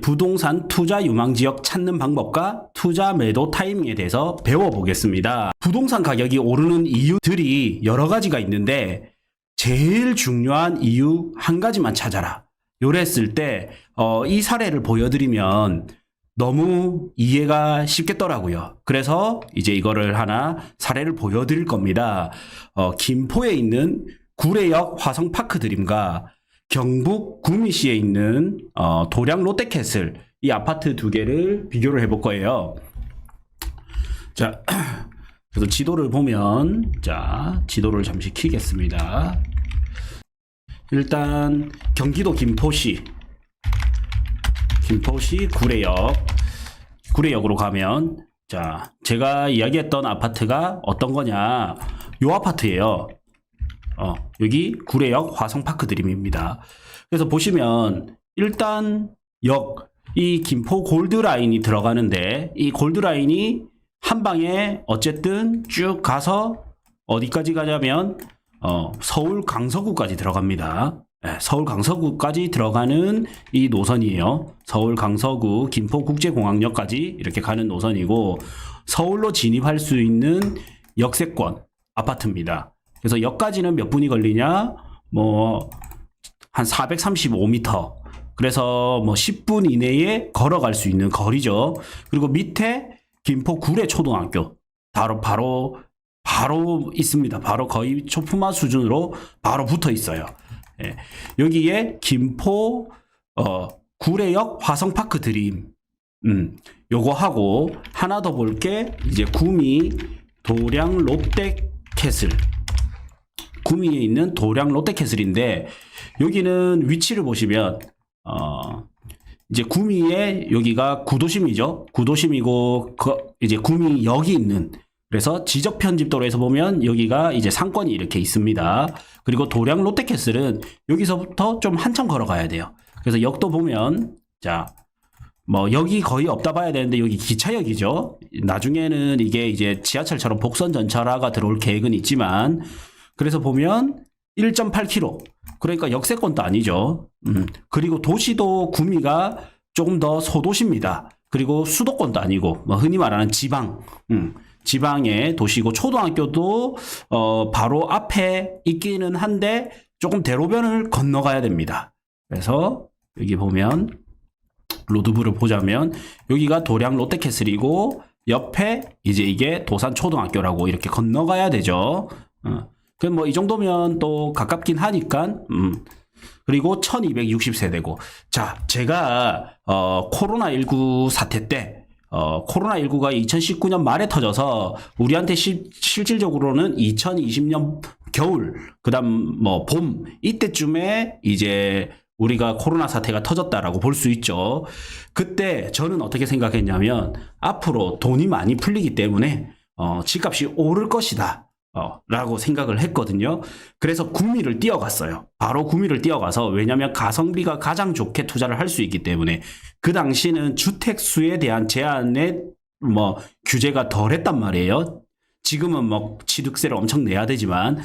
부동산 투자 유망 지역 찾는 방법과 투자 매도 타이밍에 대해서 배워보겠습니다. 부동산 가격이 오르는 이유들이 여러 가지가 있는데 제일 중요한 이유 한 가지만 찾아라. 요랬을 때, 어, 이 사례를 보여드리면 너무 이해가 쉽겠더라고요. 그래서 이제 이거를 하나 사례를 보여드릴 겁니다. 어, 김포에 있는 구례역 화성파크 드림과 경북 구미시에 있는 어, 도량 롯데캐슬 이 아파트 두 개를 비교를 해볼 거예요. 자, 그래서 지도를 보면 자 지도를 잠시 키겠습니다. 일단 경기도 김포시 김포시 구례역 구례역으로 가면 자 제가 이야기했던 아파트가 어떤 거냐 요 아파트예요. 어, 여기 구례역 화성파크 드림입니다. 그래서 보시면 일단 역 이 김포 골드라인이 들어가는데 이 골드라인이 한 방에 어쨌든 쭉 가서 어디까지 가냐면 어, 서울 강서구까지 들어갑니다. 예, 서울 강서구까지 들어가는 이 노선이에요. 서울 강서구 김포국제공항역까지 이렇게 가는 노선이고 서울로 진입할 수 있는 역세권 아파트입니다. 그래서 역까지는 몇 분이 걸리냐? 뭐 한 435m. 그래서 뭐 10분 이내에 걸어갈 수 있는 거리죠. 그리고 밑에 김포 구례 초등학교 바로 바로 바로 있습니다. 바로 거의 초품화 수준으로 바로 붙어 있어요. 예. 여기에 김포 어, 구례역 화성파크 드림 음, 요거 하고 하나 더 볼게 이제 구미 도량 롯데 캐슬 구미에 있는 도량 롯데캐슬인데 여기는 위치를 보시면 어 이제 구미에 여기가 구도심이죠. 구도심이고 그 이제 구미역이 있는 그래서 지적 편집도로에서 보면 여기가 이제 상권이 이렇게 있습니다. 그리고 도량 롯데캐슬은 여기서부터 좀 한참 걸어가야 돼요. 그래서 역도 보면 자 뭐 여기 거의 없다 봐야 되는데 여기 기차역이죠. 나중에는 이게 이제 지하철처럼 복선 전철화가 들어올 계획은 있지만 그래서 보면 1.8km. 그러니까 역세권도 아니죠. 음. 그리고 도시도 구미가 조금 더 소도시입니다. 그리고 수도권도 아니고 뭐 흔히 말하는 지방. 음. 지방의 도시고 초등학교도 어 바로 앞에 있기는 한데 조금 대로변을 건너가야 됩니다. 그래서 여기 보면 로드뷰를 보자면 여기가 도량 롯데캐슬이고 옆에 이제 이게 도산 초등학교라고 이렇게 건너가야 되죠. 어. 그럼 뭐 이 정도면 또 가깝긴 하니까 음. 그리고 1260세대고 자 제가 어 코로나19 사태 때 어, 코로나19가 2019년 말에 터져서 우리한테 시, 실질적으로는 2020년 겨울, 그 다음 뭐 봄, 이때쯤에 이제 우리가 코로나 사태가 터졌다라고 볼 수 있죠. 그때 저는 어떻게 생각했냐면 앞으로 돈이 많이 풀리기 때문에 어, 집값이 오를 것이다. 어, 라고 생각을 했거든요. 그래서 구미를 뛰어갔어요. 바로 구미를 뛰어가서 왜냐하면 가성비가 가장 좋게 투자를 할 수 있기 때문에 그 당시는 주택 수에 대한 제한의 뭐 규제가 덜했단 말이에요. 지금은 뭐 취득세를 엄청 내야 되지만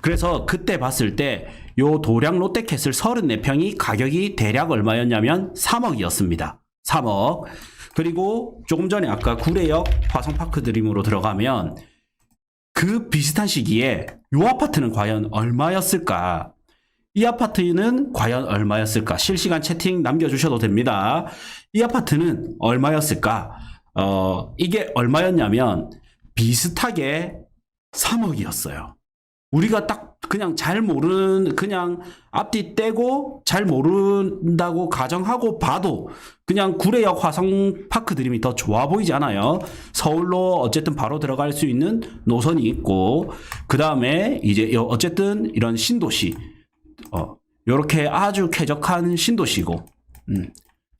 그래서 그때 봤을 때 요 도량 롯데캐슬 34평이 가격이 대략 얼마였냐면 3억이었습니다. 3억. 그리고 조금 전에 아까 구례역 화성파크 드림으로 들어가면 그 비슷한 시기에 요 아파트는 과연 얼마였을까? 이 아파트는 과연 얼마였을까? 실시간 채팅 남겨주셔도 됩니다. 이 아파트는 얼마였을까? 어, 이게 얼마였냐면 비슷하게 3억이었어요. 우리가 딱 그냥 잘 모르는, 그냥 앞뒤 떼고 잘 모른다고 가정하고 봐도 그냥 구례역 화성 파크 드림이 더 좋아 보이지 않아요? 서울로 어쨌든 바로 들어갈 수 있는 노선이 있고, 그 다음에 이제 여- 어쨌든 이런 신도시, 어, 요렇게 아주 쾌적한 신도시고, 음,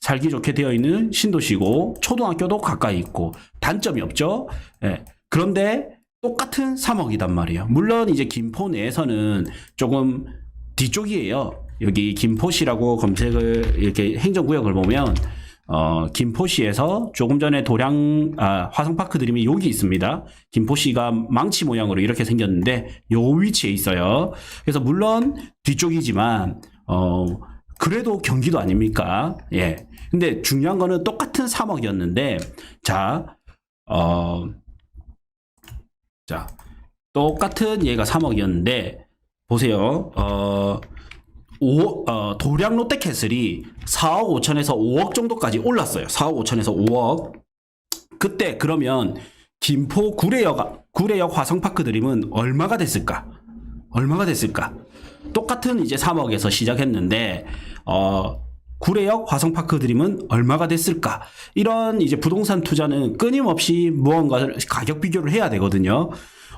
살기 좋게 되어 있는 신도시고, 초등학교도 가까이 있고, 단점이 없죠? 예. 그런데 똑같은 3억이단 말이에요. 물론 이제 김포 내에서는 조금 뒤쪽이에요. 여기 김포시라고 검색을 이렇게 행정구역을 보면 어, 김포시에서 조금 전에 도량 아, 화성파크 드림이 여기 있습니다. 김포시가 망치 모양으로 이렇게 생겼는데 요 위치에 있어요. 그래서 물론 뒤쪽이지만 어, 그래도 경기도 아닙니까? 예. 근데 중요한 거는 똑같은 3억이었는데, 자, 어, 자, 똑같은 얘가 3억이었는데, 보세요. 어, 5, 어, 도량 롯데캐슬이 4억 5천에서 5억 정도까지 올랐어요. 4억 5천에서 5억. 그때 그러면 김포 구례역, 구례역 화성파크 드림은 얼마가 됐을까? 얼마가 됐을까? 똑같은 이제 3억에서 시작했는데, 어, 구례역 화성파크 드림은 얼마가 됐을까? 이런 이제 부동산 투자는 끊임없이 무언가를 가격 비교를 해야 되거든요.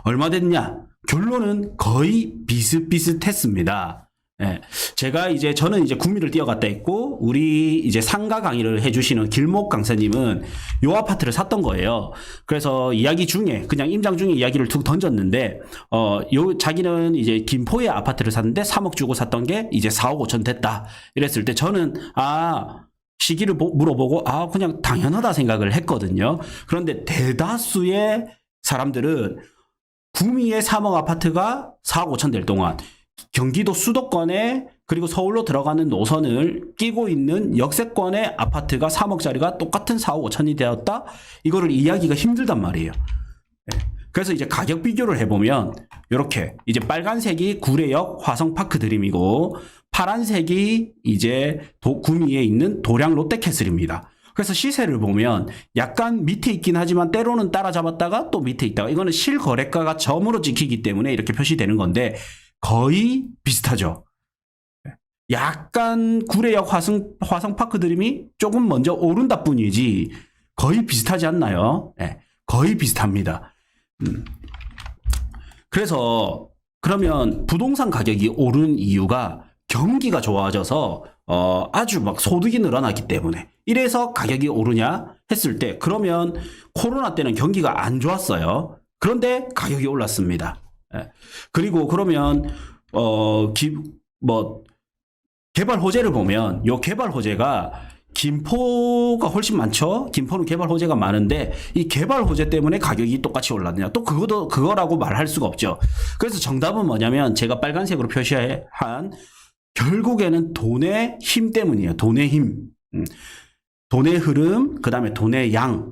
얼마 됐냐? 결론은 거의 비슷비슷했습니다. 예. 제가 이제 저는 이제 구미를 뛰어갔다 했고 우리 이제 상가 강의를 해주시는 길목 강사님은 요 아파트를 샀던 거예요. 그래서 이야기 중에 그냥 임장 중에 이야기를 툭 던졌는데 어요 자기는 이제 김포에 아파트를 샀는데 3억 주고 샀던 게 이제 4억 5천 됐다. 이랬을 때 저는 아 시기를 보- 물어보고 아 그냥 당연하다 생각을 했거든요. 그런데 대다수의 사람들은 구미의 3억 아파트가 4억 5천 될 동안 경기도 수도권에 그리고 서울로 들어가는 노선을 끼고 있는 역세권의 아파트가 3억짜리가 똑같은 4억 5천이 되었다? 이거를 이해하기가 힘들단 말이에요. 예. 그래서 이제 가격 비교를 해보면 이렇게 이제 빨간색이 구례역 화성파크 드림이고 파란색이 이제 도, 구미에 있는 도량 롯데캐슬입니다. 그래서 시세를 보면 약간 밑에 있긴 하지만 때로는 따라잡았다가 또 밑에 있다가 이거는 실거래가가 점으로 찍히기 때문에 이렇게 표시되는 건데 거의 비슷하죠. 약간 구례역 화성, 화성파크 드림이 조금 먼저 오른다 뿐이지 거의 비슷하지 않나요? 예, 거의 비슷합니다. 음. 그래서 그러면 부동산 가격이 오른 이유가 경기가 좋아져서 어, 아주 막 소득이 늘어나기 때문에 이래서 가격이 오르냐 했을 때 그러면 코로나 때는 경기가 안 좋았어요. 그런데 가격이 올랐습니다. 예. 그리고 그러면 어, 기, 뭐 개발 호재를 보면 요 개발 호재가 김포가 훨씬 많죠. 김포는 개발 호재가 많은데 이 개발 호재 때문에 가격이 똑같이 올랐느냐? 또 그것도 그거라고 말할 수가 없죠. 그래서 정답은 뭐냐면 제가 빨간색으로 표시한 결국에는 돈의 힘 때문이에요. 돈의 힘. 음. 돈의 흐름, 그 다음에 돈의 양.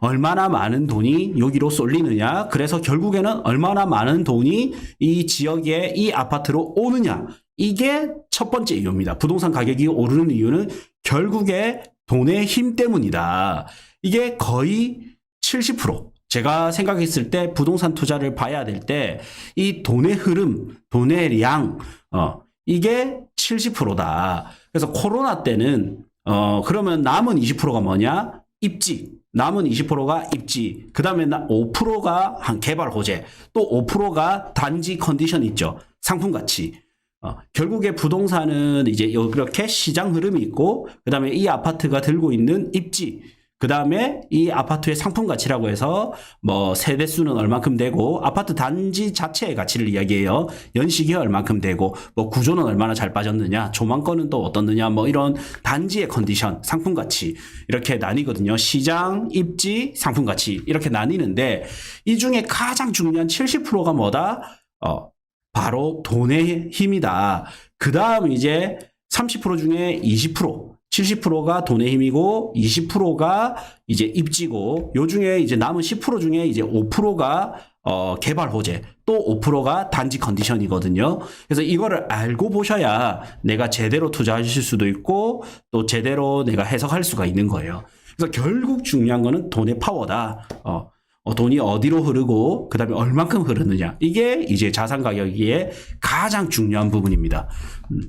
어, 얼마나 많은 돈이 여기로 쏠리느냐. 그래서 결국에는 얼마나 많은 돈이 이 지역에 이 아파트로 오느냐. 이게 첫 번째 이유입니다. 부동산 가격이 오르는 이유는 결국에 돈의 힘 때문이다. 이게 거의 70%. 제가 생각했을 때 부동산 투자를 봐야 될 때 이 돈의 흐름, 돈의 양, 어, 이게 70%다. 그래서 코로나 때는 어, 그러면 남은 20%가 뭐냐? 입지. 남은 20%가 입지. 그 다음에 5%가 한 개발 호재. 또 5%가 단지 컨디션 있죠. 상품 가치. 어, 결국에 부동산은 이제 이렇게 시장 흐름이 있고, 그 다음에 이 아파트가 들고 있는 입지, 그 다음에 이 아파트의 상품 가치라고 해서 뭐 세대 수는 얼만큼 되고 아파트 단지 자체의 가치를 이야기해요. 연식이 얼만큼 되고 뭐 구조는 얼마나 잘 빠졌느냐, 조망권은 또 어떻느냐, 뭐 이런 단지의 컨디션, 상품 가치 이렇게 나뉘거든요. 시장, 입지, 상품 가치 이렇게 나뉘는데 이 중에 가장 중요한 70%가 뭐다? 어, 바로 돈의 힘이다. 그 다음 이제 30% 중에 20%, 70%가 돈의 힘이고 20%가 이제 입지고 요 중에 이제 남은 10% 중에 이제 5%가 어, 개발 호재, 또 5%가 단지 컨디션이거든요. 그래서 이거를 알고 보셔야 내가 제대로 투자하실 수도 있고 또 제대로 내가 해석할 수가 있는 거예요. 그래서 결국 중요한 거는 돈의 파워다. 어, 어, 돈이 어디로 흐르고 그다음에 얼만큼 흐르느냐 이게 이제 자산 가격의 가장 중요한 부분입니다. 음.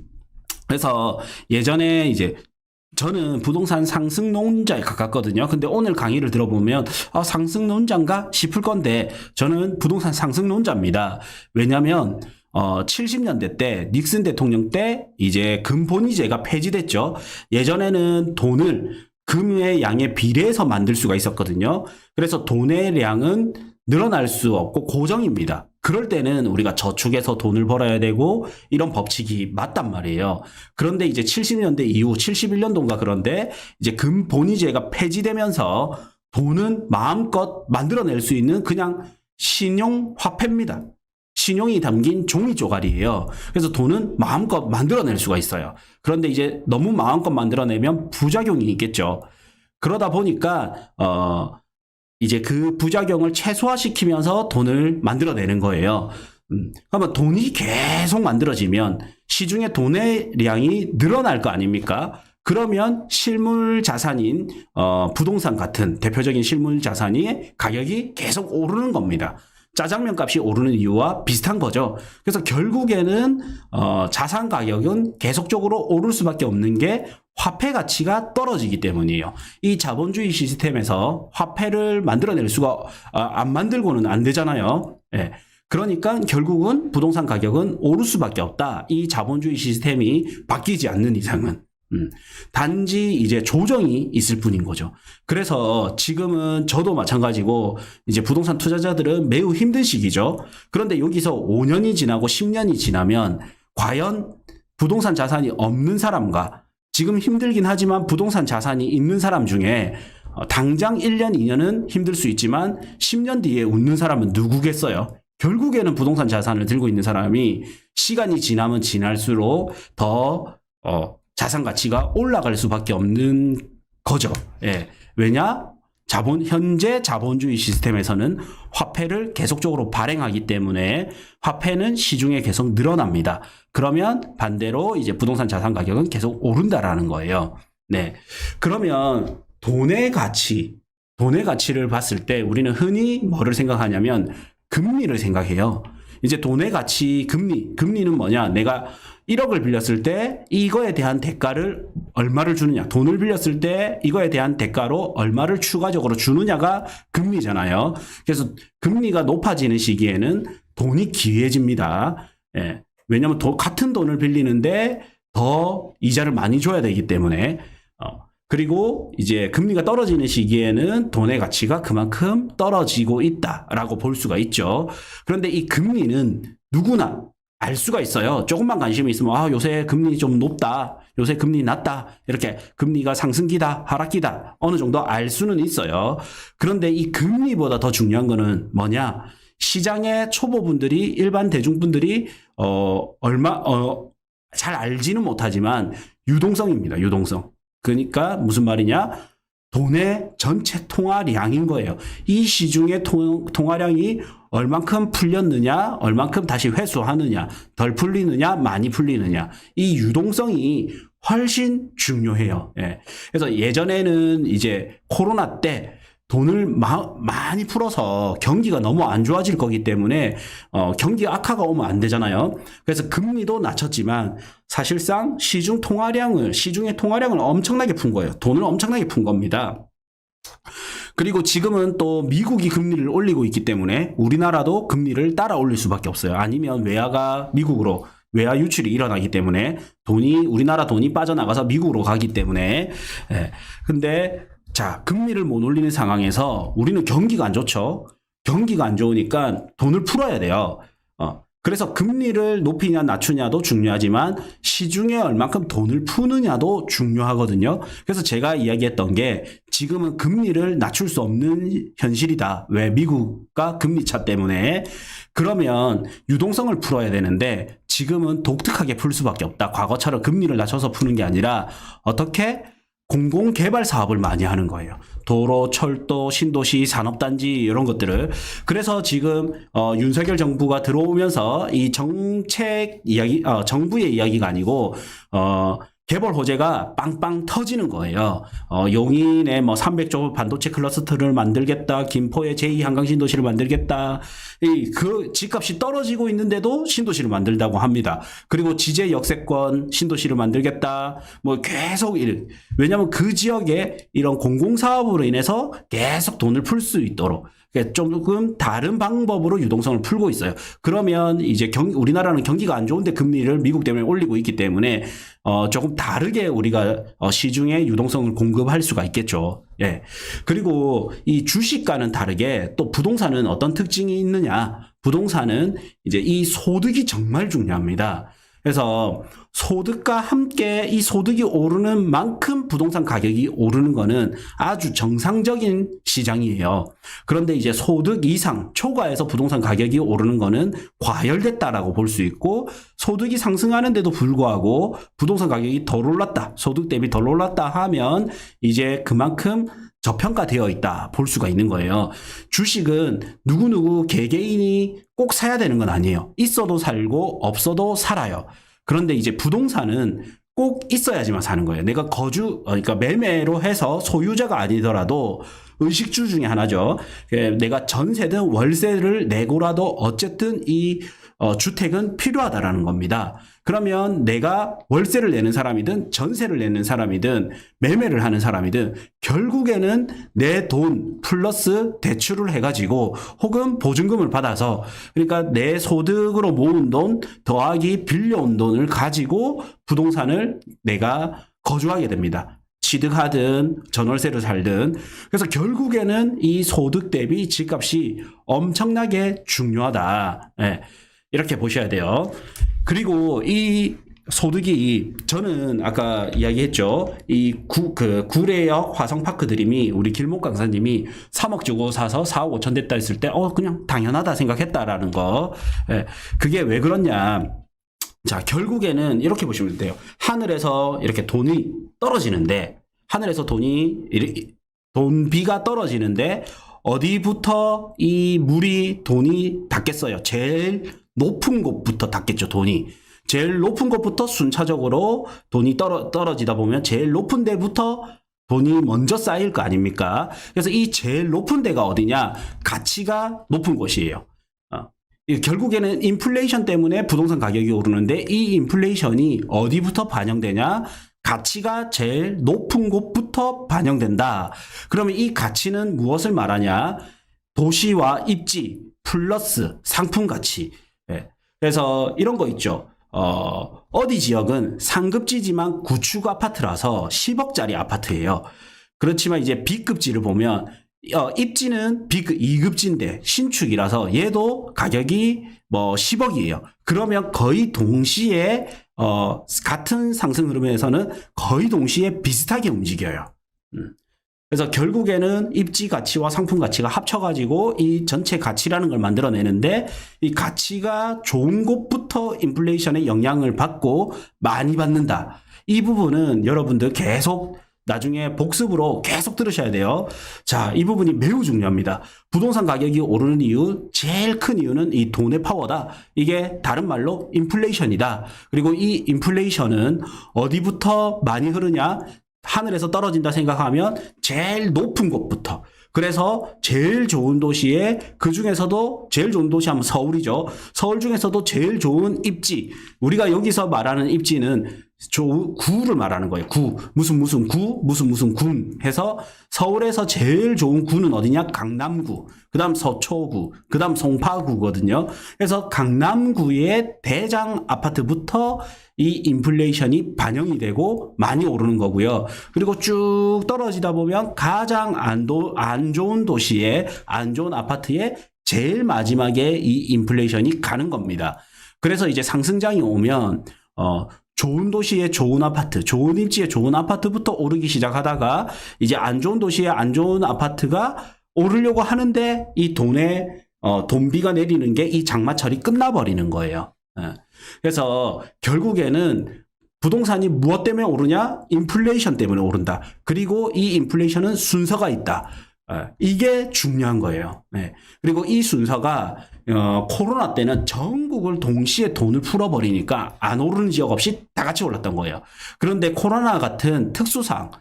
그래서 예전에 이제 저는 부동산 상승론자에 가깝거든요. 근데 오늘 강의를 들어보면 아, 상승론자인가 싶을 건데 저는 부동산 상승론자입니다. 왜냐하면 어, 70년대 때 닉슨 대통령 때 이제 금본위제가 폐지됐죠. 예전에는 돈을 금의 양에 비례해서 만들 수가 있었거든요. 그래서 돈의 양은 늘어날 수 없고 고정입니다. 그럴 때는 우리가 저축해서 돈을 벌어야 되고 이런 법칙이 맞단 말이에요. 그런데 이제 70년대 이후 71년도인가 그런데 이제 금본위제가 폐지되면서 돈은 마음껏 만들어낼 수 있는 그냥 신용 화폐입니다. 신용이 담긴 종이 쪼가리예요. 그래서 돈은 마음껏 만들어낼 수가 있어요. 그런데 이제 너무 마음껏 만들어내면 부작용이 있겠죠. 그러다 보니까 어 이제 그 부작용을 최소화시키면서 돈을 만들어내는 거예요. 음, 그러면 돈이 계속 만들어지면 시중에 돈의 량이 늘어날 거 아닙니까? 그러면 실물 자산인 어, 부동산 같은 대표적인 실물 자산이 가격이 계속 오르는 겁니다. 짜장면 값이 오르는 이유와 비슷한 거죠. 그래서 결국에는 어, 자산 가격은 계속적으로 오를 수밖에 없는 게 화폐 가치가 떨어지기 때문이에요. 이 자본주의 시스템에서 화폐를 만들어낼 수가 아, 안 만들고는 안 되잖아요. 예. 그러니까 결국은 부동산 가격은 오를 수밖에 없다. 이 자본주의 시스템이 바뀌지 않는 이상은. 음, 단지 이제 조정이 있을 뿐인 거죠. 그래서 지금은 저도 마찬가지고 이제 부동산 투자자들은 매우 힘든 시기죠. 그런데 여기서 5년이 지나고 10년이 지나면 과연 부동산 자산이 없는 사람과 지금 힘들긴 하지만 부동산 자산이 있는 사람 중에 어, 당장 1년, 2년은 힘들 수 있지만 10년 뒤에 웃는 사람은 누구겠어요? 결국에는 부동산 자산을 들고 있는 사람이 시간이 지나면 지날수록 더 어, 자산 가치가 올라갈 수밖에 없는 거죠. 예. 왜냐? 자본 현재 자본주의 시스템에서는 화폐를 계속적으로 발행하기 때문에 화폐는 시중에 계속 늘어납니다. 그러면 반대로 이제 부동산 자산 가격은 계속 오른다라는 거예요. 네. 그러면 돈의 가치, 돈의 가치를 봤을 때 우리는 흔히 뭐를 생각하냐면 금리를 생각해요. 이제 돈의 가치, 금리, 금리는 뭐냐? 내가 1억을 빌렸을 때 이거에 대한 대가를 얼마를 주느냐. 돈을 빌렸을 때 이거에 대한 대가로 얼마를 추가적으로 주느냐가 금리잖아요. 그래서 금리가 높아지는 시기에는 돈이 기회집니다. 예. 왜냐하면 도- 같은 돈을 빌리는데 더 이자를 많이 줘야 되기 때문에 어, 그리고 이제 금리가 떨어지는 시기에는 돈의 가치가 그만큼 떨어지고 있다라고 볼 수가 있죠. 그런데 이 금리는 누구나 알 수가 있어요. 조금만 관심이 있으면 아 요새 금리 좀 높다. 요새 금리 낮다. 이렇게 금리가 상승기다, 하락기다. 어느 정도 알 수는 있어요. 그런데 이 금리보다 더 중요한 거는 뭐냐? 시장의 초보분들이 일반 대중분들이 어 얼마 어 잘 알지는 못하지만 유동성입니다. 유동성. 그러니까 무슨 말이냐? 돈의 전체 통화량인 거예요. 이 시중의 통, 통화량이 얼만큼 풀렸느냐, 얼만큼 다시 회수하느냐, 덜 풀리느냐, 많이 풀리느냐. 이 유동성이 훨씬 중요해요. 예. 그래서 예전에는 이제 코로나 때 돈을 마- 많이 풀어서 경기가 너무 안 좋아질 거기 때문에 어, 경기 악화가 오면 안 되잖아요. 그래서 금리도 낮췄지만 사실상 시중 통화량을 시중의 통화량을 엄청나게 푼 거예요. 돈을 엄청나게 푼 겁니다. 그리고 지금은 또 미국이 금리를 올리고 있기 때문에 우리나라도 금리를 따라 올릴 수밖에 없어요. 아니면 외화가 미국으로 외화 유출이 일어나기 때문에 돈이 우리나라 돈이 빠져나가서 미국으로 가기 때문에 예. 근데 자 금리를 못 올리는 상황에서 우리는 경기가 안 좋죠. 경기가 안 좋으니까 돈을 풀어야 돼요. 어. 그래서 금리를 높이냐 낮추냐도 중요하지만 시중에 얼만큼 돈을 푸느냐도 중요하거든요. 그래서 제가 이야기했던 게 지금은 금리를 낮출 수 없는 현실이다. 왜? 미국과 금리 차 때문에. 그러면 유동성을 풀어야 되는데 지금은 독특하게 풀 수밖에 없다. 과거처럼 금리를 낮춰서 푸는 게 아니라 어떻게 공공 개발 사업을 많이 하는 거예요. 도로, 철도, 신도시, 산업단지 이런 것들을. 그래서 지금 어, 윤석열 정부가 들어오면서 이 정책 이야기, 어, 정부의 이야기가 아니고 어, 개발 호재가 빵빵 터지는 거예요. 어, 용인에 뭐 300조 반도체 클러스터를 만들겠다. 김포에 제2한강 신도시를 만들겠다. 이, 그 집값이 떨어지고 있는데도 신도시를 만들다고 합니다. 그리고 지제 역세권 신도시를 만들겠다. 뭐 계속 일. 왜냐하면 그 지역에 이런 공공사업으로 인해서 계속 돈을 풀 수 있도록. 그러니까 조금 다른 방법으로 유동성을 풀고 있어요. 그러면 이제 경, 우리나라는 경기가 안 좋은데 금리를 미국 때문에 올리고 있기 때문에 어, 조금 다르게 우리가 어, 시중에 유동성을 공급할 수가 있겠죠. 예. 그리고 이 주식과는 다르게 또 부동산은 어떤 특징이 있느냐? 부동산은 이제 이 소득이 정말 중요합니다. 그래서 소득과 함께 이 소득이 오르는 만큼 부동산 가격이 오르는 거는 아주 정상적인 시장이에요. 그런데 이제 소득 이상 초과해서 부동산 가격이 오르는 거는 과열됐다라고 볼 수 있고 소득이 상승하는데도 불구하고 부동산 가격이 덜 올랐다. 소득 대비 덜 올랐다 하면 이제 그만큼 저평가되어 있다 볼 수가 있는 거예요. 주식은 누구누구 개개인이 꼭 사야 되는 건 아니에요. 있어도 살고 없어도 살아요. 그런데 이제 부동산은 꼭 있어야지만 사는 거예요. 내가 거주, 어, 그러니까 매매로 해서 소유자가 아니더라도 의식주 중에 하나죠. 예, 내가 전세든 월세를 내고라도 어쨌든 이 어, 주택은 필요하다라는 겁니다. 그러면 내가 월세를 내는 사람이든 전세를 내는 사람이든 매매를 하는 사람이든 결국에는 내 돈 플러스 대출을 해가지고 혹은 보증금을 받아서 그러니까 내 소득으로 모은 돈 더하기 빌려온 돈을 가지고 부동산을 내가 거주하게 됩니다. 취득하든 전월세를 살든 그래서 결국에는 이 소득 대비 집값이 엄청나게 중요하다. 예, 이렇게 보셔야 돼요. 그리고 이 소득이 저는 아까 이야기했죠. 이 구, 그 구례역 화성파크 드림이 우리 길목 강사님이 3억 주고 사서 4억 5천 됐다 했을 때 어 그냥 당연하다 생각했다라는 거. 예, 그게 왜 그렇냐? 자, 결국에는 이렇게 보시면 돼요. 하늘에서 이렇게 돈이 떨어지는데, 하늘에서 돈이, 돈비가 떨어지는데, 어디부터 이 물이 돈이 닿겠어요? 제일 높은 곳부터 닿겠죠, 돈이. 제일 높은 곳부터 순차적으로 돈이 떨어, 떨어지다 보면 제일 높은 데부터 돈이 먼저 쌓일 거 아닙니까? 그래서 이 제일 높은 데가 어디냐? 가치가 높은 곳이에요. 어. 이 결국에는 인플레이션 때문에 부동산 가격이 오르는데 이 인플레이션이 어디부터 반영되냐? 가치가 제일 높은 곳부터 반영된다. 그러면 이 가치는 무엇을 말하냐? 도시와 입지 플러스 상품 가치. 예. 그래서 이런 거 있죠. 어, 어디 지역은 상급지지만 구축 아파트라서 10억짜리 아파트예요. 그렇지만 이제 B급지를 보면 어, 입지는 B 2급지인데 신축이라서 얘도 가격이 뭐 10억이에요. 그러면 거의 동시에 어, 같은 상승 흐름에서는 거의 동시에 비슷하게 움직여요. 음. 그래서 결국에는 입지 가치와 상품 가치가 합쳐가지고 이 전체 가치라는 걸 만들어내는데 이 가치가 좋은 곳부터 인플레이션의 영향을 받고 많이 받는다. 이 부분은 여러분들 계속 나중에 복습으로 계속 들으셔야 돼요. 자, 이 부분이 매우 중요합니다. 부동산 가격이 오르는 이유, 제일 큰 이유는 이 돈의 파워다. 이게 다른 말로 인플레이션이다. 그리고 이 인플레이션은 어디부터 많이 흐르냐? 하늘에서 떨어진다 생각하면 제일 높은 곳부터. 그래서 제일 좋은 도시에 그 중에서도 제일 좋은 도시 하면 서울이죠. 서울 중에서도 제일 좋은 입지. 우리가 여기서 말하는 입지는 조, 구를 말하는 거예요. 구. 무슨 무슨 구, 무슨 무슨 군 해서 서울에서 제일 좋은 구는 어디냐? 강남구. 그 다음 서초구. 그 다음 송파구거든요. 그래서 강남구의 대장 아파트부터 이 인플레이션이 반영이 되고 많이 오르는 거고요. 그리고 쭉 떨어지다 보면 가장 안, 도, 안 좋은 도시에 안 좋은 아파트에 제일 마지막에 이 인플레이션이 가는 겁니다. 그래서 이제 상승장이 오면 어 좋은 도시에 좋은 아파트, 좋은 입지에 좋은 아파트부터 오르기 시작하다가 이제 안 좋은 도시에 안 좋은 아파트가 오르려고 하는데 이 돈에 어, 돈비가 내리는 게 이 장마철이 끝나버리는 거예요. 예. 그래서 결국에는 부동산이 무엇 때문에 오르냐? 인플레이션 때문에 오른다. 그리고 이 인플레이션은 순서가 있다. 예, 이게 중요한 거예요. 예. 그리고 이 순서가 어, 코로나 때는 전국을 동시에 돈을 풀어버리니까 안 오르는 지역 없이 다 같이 올랐던 거예요. 그런데 코로나 같은 특수상,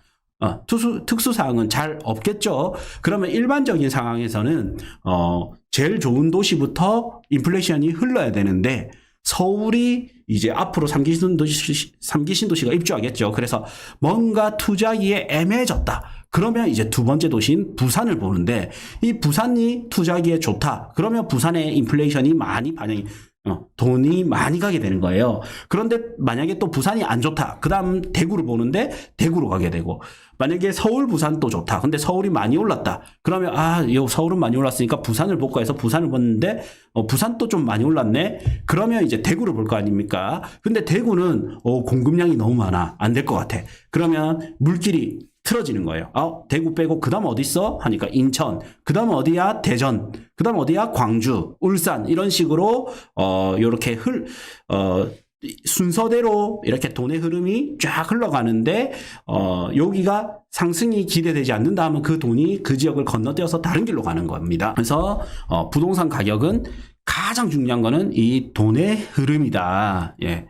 어, 특수, 특수사항은 잘 없겠죠. 그러면 일반적인 상황에서는, 어, 제일 좋은 도시부터 인플레이션이 흘러야 되는데, 서울이 이제 앞으로 3기 신도시, 3기 신도시가 입주하겠죠. 그래서 뭔가 투자기에 애매해졌다. 그러면 이제 두 번째 도시인 부산을 보는데 이 부산이 투자기에 좋다. 그러면 부산의 인플레이션이 많이 반영이 어, 돈이 많이 가게 되는 거예요. 그런데 만약에 또 부산이 안 좋다. 그 다음 대구를 보는데 대구로 가게 되고, 만약에 서울, 부산 또 좋다. 근데 서울이 많이 올랐다. 그러면, 아, 요 서울은 많이 올랐으니까 부산을 볼까 해서 부산을 봤는데, 어, 부산도 좀 많이 올랐네? 그러면 이제 대구를 볼 거 아닙니까? 근데 대구는, 어, 공급량이 너무 많아. 안 될 것 같아. 그러면 물길이 틀어지는 거예요. 아, 대구 빼고 그다음 어디 있어? 하니까 인천. 그다음 어디야? 대전. 그다음 어디야? 광주, 울산 이런 식으로 어 요렇게 흘 어 순서대로 이렇게 돈의 흐름이 쫙 흘러가는데 어 여기가 상승이 기대되지 않는다 하면 그 돈이 그 지역을 건너뛰어서 다른 길로 가는 겁니다. 그래서 어 부동산 가격은 가장 중요한 거는 이 돈의 흐름이다. 예.